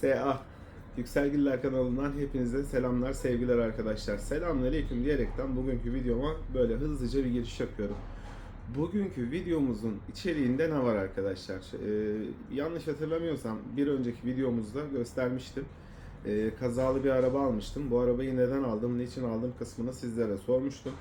SA Yükselgiller kanalından hepinize selamlar, sevgiler arkadaşlar. Selamünaleyküm diyerekten bugünkü videoma böyle hızlıca bir giriş yapıyorum. Bugünkü videomuzun içeriğinde ne var arkadaşlar? Ee, yanlış hatırlamıyorsam bir önceki videomuzda göstermiştim. Ee, kazalı bir araba almıştım. Bu arabayı neden aldım, niçin aldım kısmını sizlere sormuştum.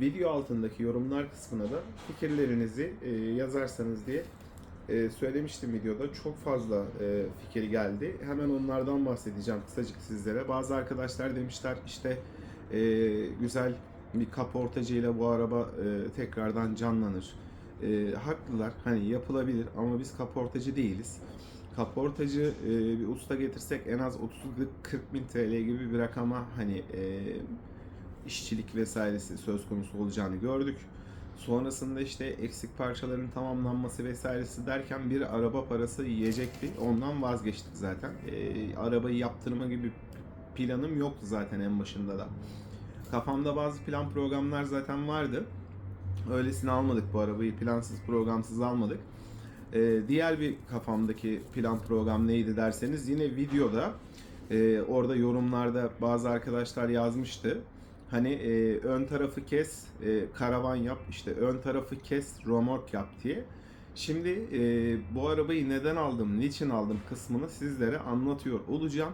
Video altındaki yorumlar kısmına da fikirlerinizi e, yazarsanız diye e, söylemiştim videoda. Çok fazla e, fikir geldi. Hemen onlardan bahsedeceğim kısacık sizlere. Bazı arkadaşlar demişler işte e, güzel bir kaportacıyla bu araba e, tekrardan canlanır. E, haklılar. Hani yapılabilir ama biz kaportacı değiliz. Kaportacı e, bir usta getirsek en az 30-40 bin TL gibi bir rakama hani e, işçilik vesairesi söz konusu olacağını gördük. Sonrasında işte eksik parçaların tamamlanması vesairesi derken bir araba parası yiyecekti. Ondan vazgeçtik zaten. E, arabayı yaptırma gibi planım yoktu zaten en başında da. Kafamda bazı plan programlar zaten vardı. Öylesine almadık bu arabayı. Plansız programsız almadık. Ee, diğer bir kafamdaki plan program neydi derseniz yine videoda e, orada yorumlarda bazı arkadaşlar yazmıştı. Hani e, ön tarafı kes, e, karavan yap, işte ön tarafı kes, romork yap diye. Şimdi e, bu arabayı neden aldım, niçin aldım kısmını sizlere anlatıyor olacağım.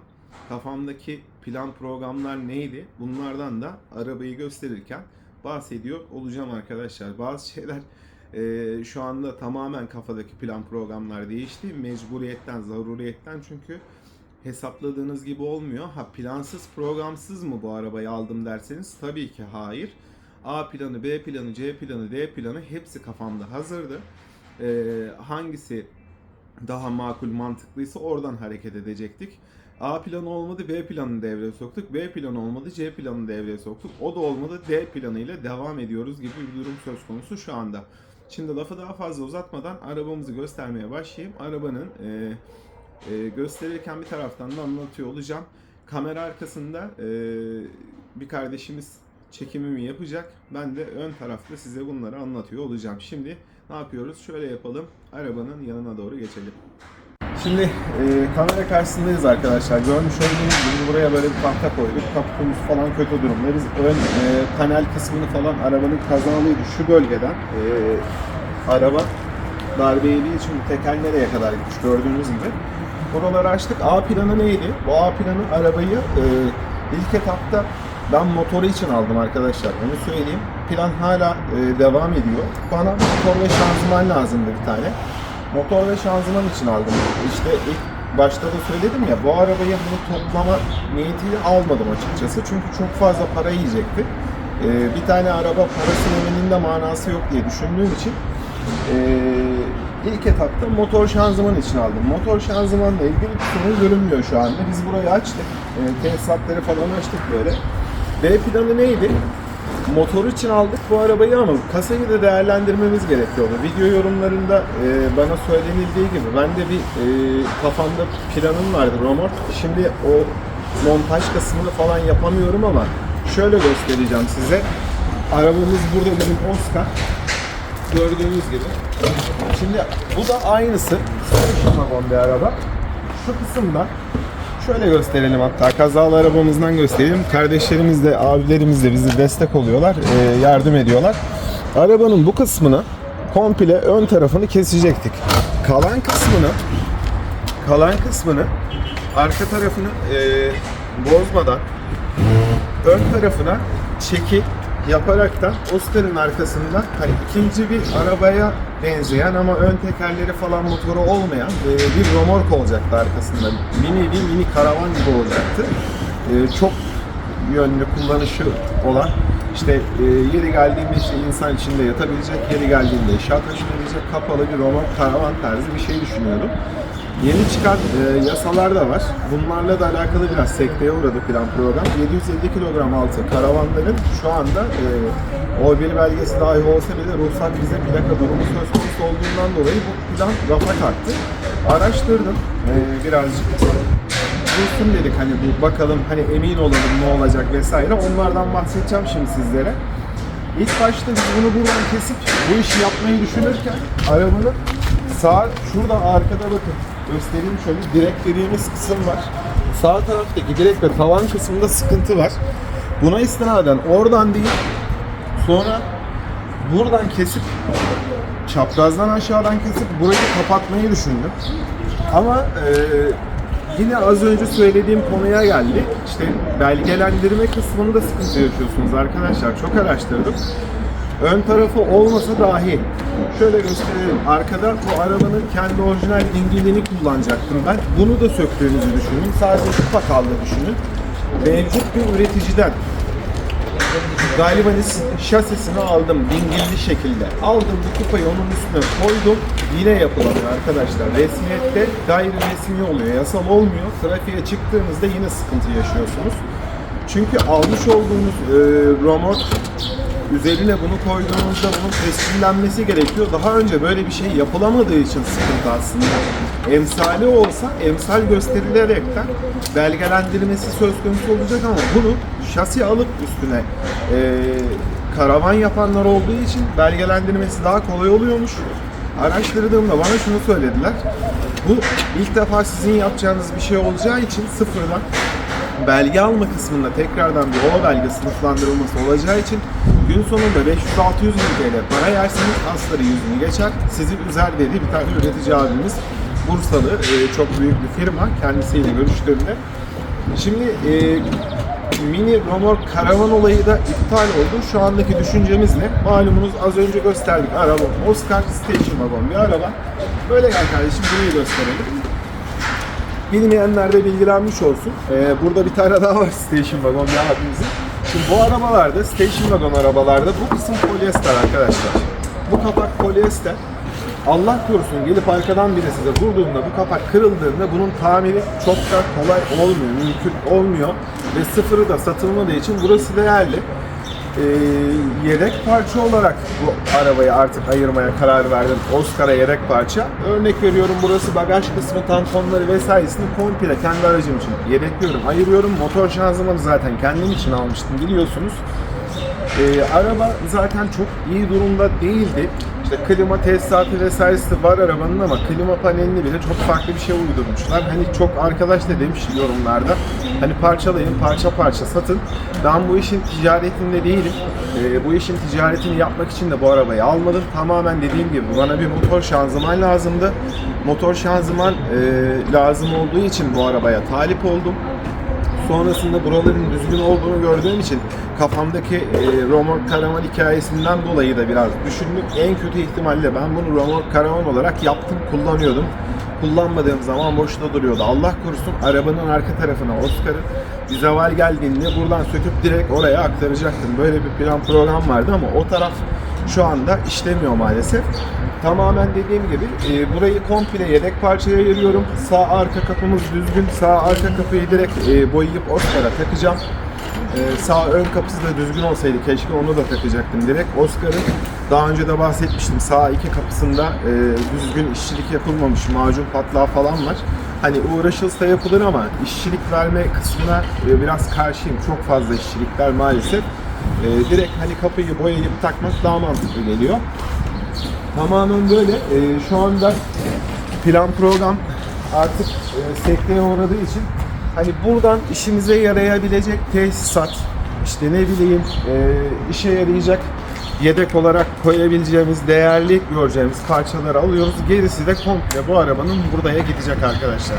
Kafamdaki plan programlar neydi? Bunlardan da arabayı gösterirken bahsediyor olacağım arkadaşlar. Bazı şeyler e, şu anda tamamen kafadaki plan programlar değişti. Mecburiyetten, zaruriyetten çünkü hesapladığınız gibi olmuyor. Ha plansız programsız mı bu arabayı aldım derseniz tabii ki hayır. A planı, B planı, C planı, D planı hepsi kafamda hazırdı. Ee, hangisi daha makul mantıklıysa oradan hareket edecektik. A planı olmadı B planını devreye soktuk. B planı olmadı C planını devreye soktuk. O da olmadı D planıyla devam ediyoruz gibi bir durum söz konusu şu anda. Şimdi lafı daha fazla uzatmadan arabamızı göstermeye başlayayım. Arabanın e, e, gösterirken bir taraftan da anlatıyor olacağım. Kamera arkasında e, bir kardeşimiz çekimimi yapacak. Ben de ön tarafta size bunları anlatıyor olacağım. Şimdi ne yapıyoruz? Şöyle yapalım. Arabanın yanına doğru geçelim. Şimdi e, kamera karşısındayız arkadaşlar. Görmüş olduğunuz gibi buraya böyle bir tahta koyduk. Kapımız falan kötü durumda. Biz ön e, panel kısmını falan arabanın kazalıydı şu bölgeden. E, araba darbe yediği için teker kadar gitmiş gördüğünüz gibi. Buraları açtık. A planı neydi? Bu A planı arabayı e, ilk etapta ben motoru için aldım arkadaşlar. Onu söyleyeyim. Plan hala e, devam ediyor. Bana motor ve şanzıman lazımdı bir tane. Motor ve şanzıman için aldım. İşte ilk başta da söyledim ya bu arabayı bunu toplama niyetiyle almadım açıkçası. Çünkü çok fazla para yiyecekti. E, bir tane araba parası yemenin de manası yok diye düşündüğüm için e, ilk etapta motor şanzıman için aldım. Motor şanzımanla ilgili bir sorun görünmüyor şu anda. Biz burayı açtık. E, tesisatları falan açtık böyle. B planı neydi? Motor için aldık bu arabayı ama kasayı da değerlendirmemiz gerekiyordu. Video yorumlarında e, bana söylenildiği gibi ben de bir e, kafamda planım vardı Romort. Şimdi o montaj kısmını falan yapamıyorum ama şöyle göstereceğim size. Arabamız burada bizim Oscar. Gördüğünüz gibi. Şimdi bu da aynısı. Sarı şamagon bir araba. Şu kısımda şöyle gösterelim hatta kazalı arabamızdan göstereyim. Kardeşlerimiz de abilerimiz de bize destek oluyorlar, e, yardım ediyorlar. Arabanın bu kısmını komple ön tarafını kesecektik. Kalan kısmını kalan kısmını arka tarafını e, bozmadan ön tarafına çeki yaparaktan Oscar'ın arkasında hani ikinci bir arabaya benzeyen ama ön tekerleri falan motoru olmayan e, bir romork olacaktı arkasında. Mini bir mini karavan gibi olacaktı. E, çok yönlü kullanışı olan işte e, yeri geldiğinde işte insan içinde yatabilecek, yeri geldiğinde eşya taşınabilecek kapalı bir romork karavan tarzı bir şey düşünüyordum. Yeni çıkan e, yasalar da var. Bunlarla da alakalı biraz sekteye uğradı plan program. 750 kilogram altı karavanların şu anda e, O1 belgesi dahi olsa bile ruhsat bize plaka durumu söz konusu olduğundan dolayı bu plan rafa kalktı. Araştırdım e, birazcık. Dursun dedik hani bu bakalım hani emin olalım ne olacak vesaire. Onlardan bahsedeceğim şimdi sizlere. İlk başta biz bunu buradan kesip bu işi yapmayı düşünürken arabanın sağ şurada arkada bakın göstereyim şöyle. Direk dediğimiz kısım var. Sağ taraftaki direk ve tavan kısmında sıkıntı var. Buna istinaden oradan değil sonra buradan kesip çaprazdan aşağıdan kesip burayı kapatmayı düşündüm. Ama e, yine az önce söylediğim konuya geldi. İşte belgelendirme kısmında sıkıntı yaşıyorsunuz arkadaşlar. Çok araştırdım. Ön tarafı olmasa dahi şöyle gösterelim. Arkada bu arabanın kendi orijinal dingilini kullanacaktım ben. Bunu da söktüğünüzü düşünün. Sadece kupa kaldı düşünün. Mevcut bir üreticiden Galibanis şasisini aldım dingilli şekilde. Aldım bu kupayı onun üstüne koydum. Yine yapılamıyor arkadaşlar. Resmiyette gayri resmi oluyor. Yasal olmuyor. Trafiğe çıktığınızda yine sıkıntı yaşıyorsunuz. Çünkü almış olduğunuz e, romot üzerine bunu koyduğunuzda bunun tescillenmesi gerekiyor. Daha önce böyle bir şey yapılamadığı için sıkıntı aslında. Emsali olsa emsal gösterilerekten belgelendirmesi söz konusu olacak ama bunu şasi alıp üstüne e, karavan yapanlar olduğu için belgelendirmesi daha kolay oluyormuş. Araştırdığımda bana şunu söylediler. Bu ilk defa sizin yapacağınız bir şey olacağı için sıfırdan belge alma kısmında tekrardan bir o belge sınıflandırılması olacağı için gün sonunda 500-600 bin TL para yerseniz asları yüzünü geçer. Sizi üzer dedi bir tane üretici abimiz. Bursalı e, çok büyük bir firma kendisiyle görüştüğümde. Şimdi e, mini romork karavan olayı da iptal oldu. Şu andaki düşüncemiz ne? Malumunuz az önce gösterdik araba. Oscar Station Wagon bir araba. Böyle gel kardeşim burayı gösterelim. Bilmeyenler de bilgilenmiş olsun. Ee, burada bir tane daha var Station Wagon bir abimizin. Şimdi bu arabalarda, Station Wagon arabalarda bu kısım polyester arkadaşlar. Bu kapak polyester. Allah korusun gelip arkadan biri size vurduğunda bu kapak kırıldığında bunun tamiri çok da kolay olmuyor, mümkün olmuyor. Ve sıfırı da satılmadığı için burası değerli. Ee, yedek parça olarak bu arabayı artık ayırmaya karar verdim. Oscar'a yedek parça. Örnek veriyorum burası bagaj kısmı, tamponları vesairesini komple kendi aracım için yedekliyorum, ayırıyorum. Motor şanzımanı zaten kendim için almıştım biliyorsunuz. Ee, araba zaten çok iyi durumda değildi. İşte klima tesisatı vesairesi var arabanın ama klima panelini bile çok farklı bir şey uydurmuşlar. Hani çok arkadaş da demiş yorumlarda. Hani parçalayın, parça parça satın. Ben bu işin ticaretinde değilim. Ee, bu işin ticaretini yapmak için de bu arabayı almadım. Tamamen dediğim gibi bana bir motor şanzıman lazımdı. Motor şanzıman e, lazım olduğu için bu arabaya talip oldum. Sonrasında buraların düzgün olduğunu gördüğüm için kafamdaki e, romork karavan hikayesinden dolayı da biraz düşündüm. En kötü ihtimalle ben bunu romork karavan olarak yaptım, kullanıyordum. Kullanmadığım zaman boşta duruyordu. Allah korusun arabanın arka tarafına Oscar'ı bir zeval geldiğinde buradan söküp direkt oraya aktaracaktım. Böyle bir plan program vardı ama o taraf şu anda işlemiyor maalesef. Tamamen dediğim gibi e, burayı komple yedek parçaya ayırıyorum. Sağ arka kapımız düzgün. Sağ arka kapıyı direkt e, boyayıp Oscar'a takacağım. E, sağ ön kapısı da düzgün olsaydı keşke onu da takacaktım direkt. Oscar'ın daha önce de bahsetmiştim. Sağ iki kapısında e, düzgün işçilik yapılmamış. Macun patlağı falan var. Hani uğraşılsa yapılır ama işçilik verme kısmına e, biraz karşıyım. Çok fazla işçilikler maalesef. E, direkt hani kapıyı boyayıp takmak daha mantıklı geliyor. Tamamen böyle. Ee, şu anda plan program artık e, sekteye uğradığı için hani buradan işimize yarayabilecek tesisat, işte ne bileyim e, işe yarayacak yedek olarak koyabileceğimiz, değerli göreceğimiz parçaları alıyoruz. Gerisi de komple bu arabanın buraya gidecek arkadaşlar.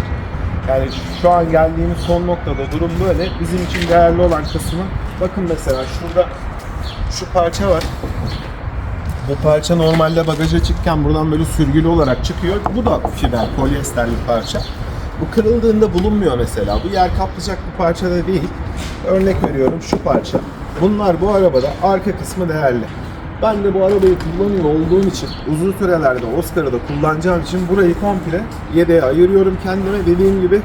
Yani şu an geldiğimiz son noktada durum böyle. Bizim için değerli olan kısmı bakın mesela şurada şu parça var. Bu parça normalde bagaja çıkken buradan böyle sürgülü olarak çıkıyor. Bu da fiber, polyester bir parça. Bu kırıldığında bulunmuyor mesela. Bu yer kaplayacak bir parça da değil. Örnek veriyorum şu parça. Bunlar bu arabada arka kısmı değerli. Ben de bu arabayı kullanıyor olduğum için uzun sürelerde Oscar'ı da kullanacağım için burayı komple yedeğe ayırıyorum kendime. Dediğim gibi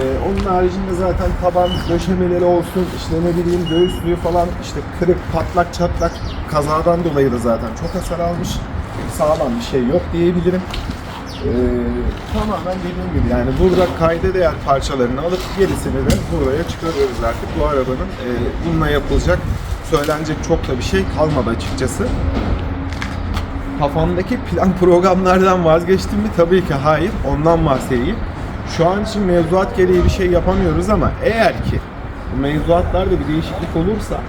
ee, onun haricinde zaten taban döşemeleri olsun, işte ne bileyim göğüslüğü falan, işte kırık, patlak, çatlak kazadan dolayı da zaten çok hasar almış. Sağlam bir şey yok diyebilirim. Ee, tamamen dediğim gibi yani burada kayda değer parçalarını alıp gerisini de buraya çıkarıyoruz artık. Bu arabanın e, bununla yapılacak, söylenecek çok da bir şey kalmadı açıkçası. kafamdaki plan programlardan vazgeçtim mi? Tabii ki hayır. Ondan bahsedeyim. Şu an için mevzuat gereği bir şey yapamıyoruz ama eğer ki bu mevzuatlarda bir değişiklik olursa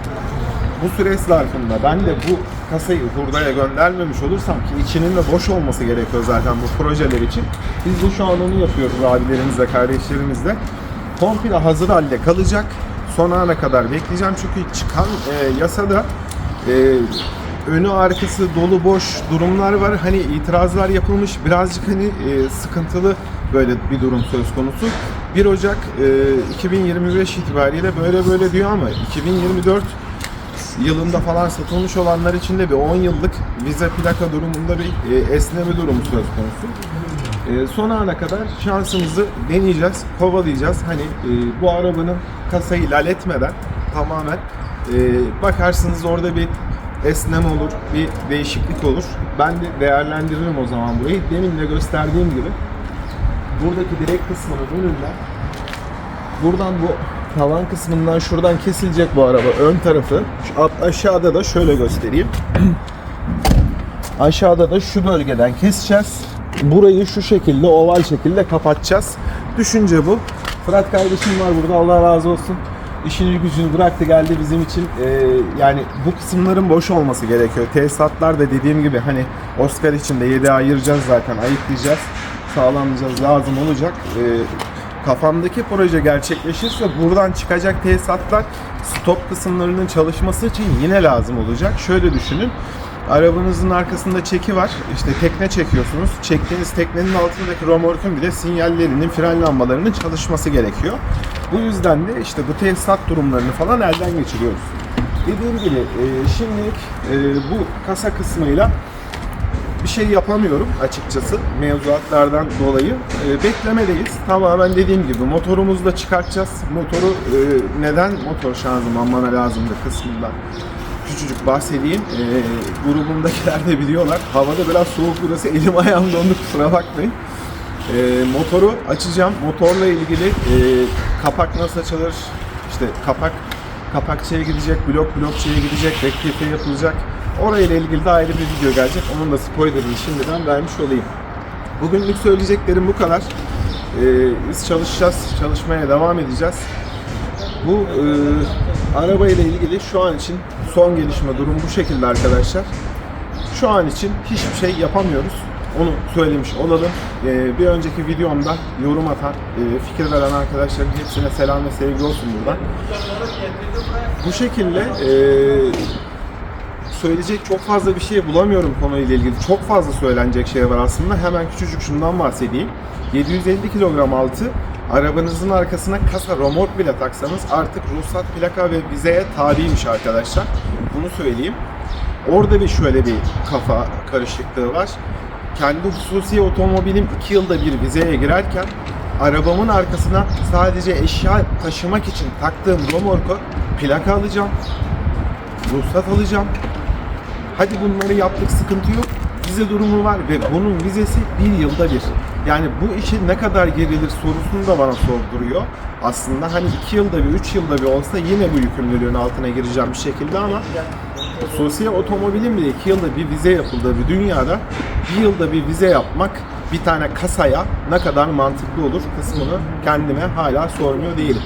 bu süreç zarfında ben de bu kasayı hurdaya göndermemiş olursam ki içinin de boş olması gerekiyor zaten bu projeler için. Biz de şu an onu yapıyoruz abilerimizle, kardeşlerimizle. Komple hazır halde kalacak. Son ana kadar bekleyeceğim çünkü çıkan e, yasada e, önü arkası dolu boş durumlar var. Hani itirazlar yapılmış birazcık hani e, sıkıntılı böyle bir durum söz konusu. 1 Ocak e, 2025 itibariyle böyle böyle diyor ama 2024 yılında falan satılmış olanlar için de bir 10 yıllık vize plaka durumunda bir e, esneme durumu söz konusu. E, son ana kadar şansımızı deneyeceğiz, kovalayacağız. Hani e, bu arabanın kasayı lal etmeden tamamen e, bakarsınız orada bir esneme olur, bir değişiklik olur. Ben de değerlendiririm o zaman burayı. Demin de gösterdiğim gibi buradaki direk kısmının önünden buradan bu tavan kısmından şuradan kesilecek bu araba ön tarafı. Şu alt- aşağıda da şöyle göstereyim. Aşağıda da şu bölgeden keseceğiz. Burayı şu şekilde oval şekilde kapatacağız. Düşünce bu. Fırat kardeşim var burada Allah razı olsun. İşini gücünü bıraktı geldi bizim için. Ee, yani bu kısımların boş olması gerekiyor. Tesisatlar da dediğim gibi hani Oscar için de 7 ayıracağız zaten ayıklayacağız. Sağlamlayacağız lazım olacak. Ee, kafamdaki proje gerçekleşirse buradan çıkacak tesisatlar stop kısımlarının çalışması için yine lazım olacak. Şöyle düşünün. Arabanızın arkasında çeki var. İşte tekne çekiyorsunuz. Çektiğiniz teknenin altındaki romorkun bile sinyallerinin, fren lambalarının çalışması gerekiyor. Bu yüzden de işte bu tesisat durumlarını falan elden geçiriyoruz. Dediğim gibi e, şimdilik e, bu kasa kısmıyla bir şey yapamıyorum açıkçası mevzuatlardan dolayı. E, beklemedeyiz. Tamamen dediğim gibi motorumuzu da çıkartacağız. Motoru e, neden motor şanzıman bana lazımdı kısmından küçücük bahsedeyim. E, grubumdakiler de biliyorlar. Havada biraz soğuk burası. Elim ayağım dondu kusura bakmayın. E, motoru açacağım. Motorla ilgili e, kapak nasıl açılır? İşte kapak kapakçıya gidecek, blok blokçuya gidecek, rektifiye yapılacak. Orayla ilgili de ayrı bir video gelecek. Onun da spoilerını şimdiden vermiş olayım. Bugünlük söyleyeceklerim bu kadar. Ee, biz çalışacağız, çalışmaya devam edeceğiz. Bu e, araba ilgili şu an için son gelişme durum bu şekilde arkadaşlar. Şu an için hiçbir şey yapamıyoruz. Onu söylemiş olalım. Ee, bir önceki videomda yorum atan, e, fikir veren arkadaşların hepsine selam ve sevgi olsun buradan. Bu şekilde e, söyleyecek çok fazla bir şey bulamıyorum konuyla ilgili. Çok fazla söylenecek şey var aslında. Hemen küçücük şundan bahsedeyim. 750 kilogram altı arabanızın arkasına kasa romork bile taksanız artık ruhsat, plaka ve vizeye tabiymiş arkadaşlar. Bunu söyleyeyim. Orada bir şöyle bir kafa karışıklığı var. Kendi hususi otomobilim 2 yılda bir vizeye girerken arabamın arkasına sadece eşya taşımak için taktığım romorku plaka alacağım, ruhsat alacağım, Hadi bunları yaptık sıkıntı yok. Vize durumu var ve bunun vizesi bir yılda bir. Yani bu işi ne kadar gerilir sorusunu da bana sorduruyor. Aslında hani iki yılda bir, üç yılda bir olsa yine bu yükümlülüğün altına gireceğim bir şekilde ama sosyal otomobilin bile iki yılda bir vize yapıldığı bir dünyada bir yılda bir vize yapmak bir tane kasaya ne kadar mantıklı olur kısmını kendime hala sormuyor değilim.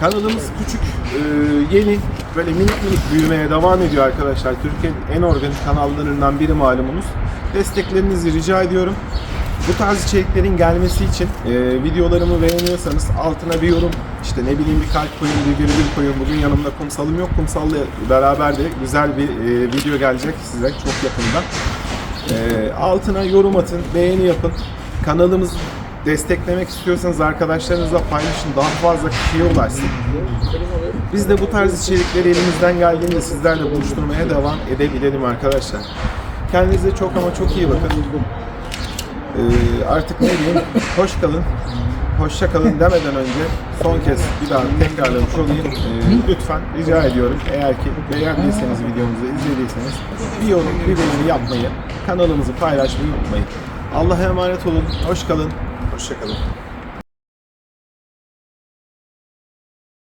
Kanalımız küçük, e, yeni, böyle minik minik büyümeye devam ediyor arkadaşlar. Türkiye'nin en organik kanallarından biri malumunuz. Desteklerinizi rica ediyorum. Bu tarz içeriklerin gelmesi için e, videolarımı beğeniyorsanız altına bir yorum, işte ne bileyim bir kalp koyun, bir virgül koyun. Bugün yanımda kumsalım yok. Kumsalla beraber de güzel bir e, video gelecek size çok yakında. E, altına yorum atın, beğeni yapın. Kanalımız desteklemek istiyorsanız arkadaşlarınızla paylaşın. Daha fazla kişiye ulaşsın. Biz de bu tarz içerikleri elimizden geldiğince sizlerle buluşturmaya devam edebilelim arkadaşlar. Kendinize çok ama çok iyi bakın. Ee, artık ne diyeyim, hoş kalın, hoşça kalın demeden önce son kez bir daha tekrarlamış olayım. Ee, lütfen rica ediyorum eğer ki beğendiyseniz videomuzu izlediyseniz bir yorum, bir beğeni yapmayı, kanalımızı paylaşmayı unutmayın. Allah'a emanet olun, hoş kalın, hoşça kalın.